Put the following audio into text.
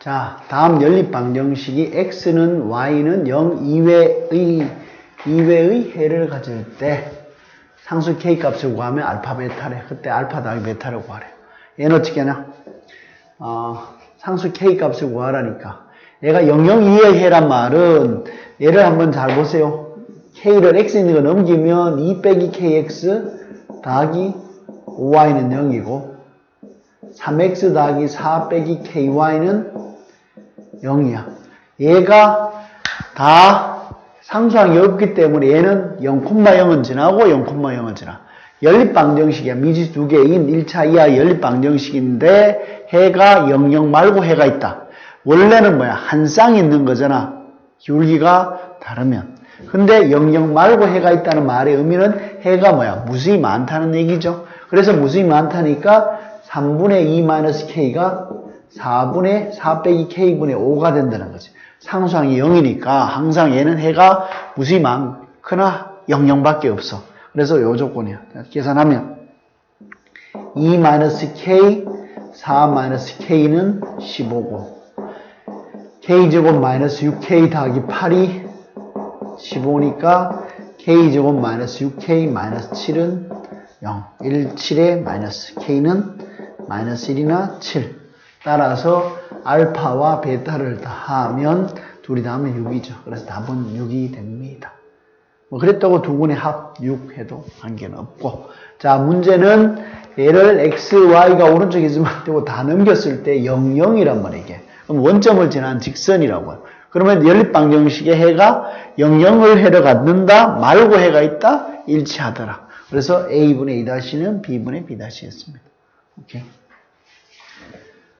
자, 다음 연립 방정식이 x는 y는 0 이외의 이외의 해를 가질 때 상수 k 값을 구하면 알파 베타래. 그때 알파 더하기 베타를 구하래. 얘는 어떻게 하냐? 어, 상수 k 값을 구하라니까. 얘가 00 이외의 해란 말은 얘를 한번 잘 보세요. k를 x 있는 거 넘기면 2 빼기 kx 더하기 5y는 0이고 3x 더하기 4 빼기 ky는 0이야. 얘가 다 상수항이 없기 때문에 얘는 0,0은 지나고 0,0은 지나. 연립방정식이야. 미지 두 개인 1차 이하 연립방정식인데 해가 00 말고 해가 있다. 원래는 뭐야? 한 쌍이 있는 거잖아. 기울기가 다르면. 근데 00 말고 해가 있다는 말의 의미는 해가 뭐야? 무수히 많다는 얘기죠. 그래서 무수히 많다니까 3분의 2 k가 4분의 4 빼기 k분의 5가 된다는 거지. 상수항이 0이니까 항상 얘는 해가 무수히 많거나 00밖에 없어. 그래서 요 조건이야. 계산하면 2 k, 4 k는 15고 k제곱 마이너스 6k 더하기 8이 15니까 k제곱 마이너스 6k 마이너스 7은 0. 1, 7에 마이너스 k는 마이너스 1이나 7. 따라서 알파와 베타를 더하면 둘이 더하면 6이죠. 그래서 답은 6이 됩니다. 뭐 그랬다고 두 분의 합 6 해도 관계는 없고 자 문제는 얘를 x, y가 있으면 되고 다 넘겼을 때 0, 0이란 말이야 이게. 그럼 원점을 지난 직선이라고요. 그러면 연립방정식의 해가 0, 0을 해로 갖는다 말고 해가 있다 일치하더라. 그래서 a분의 2-는 b분의 b-였습니다. 오케이.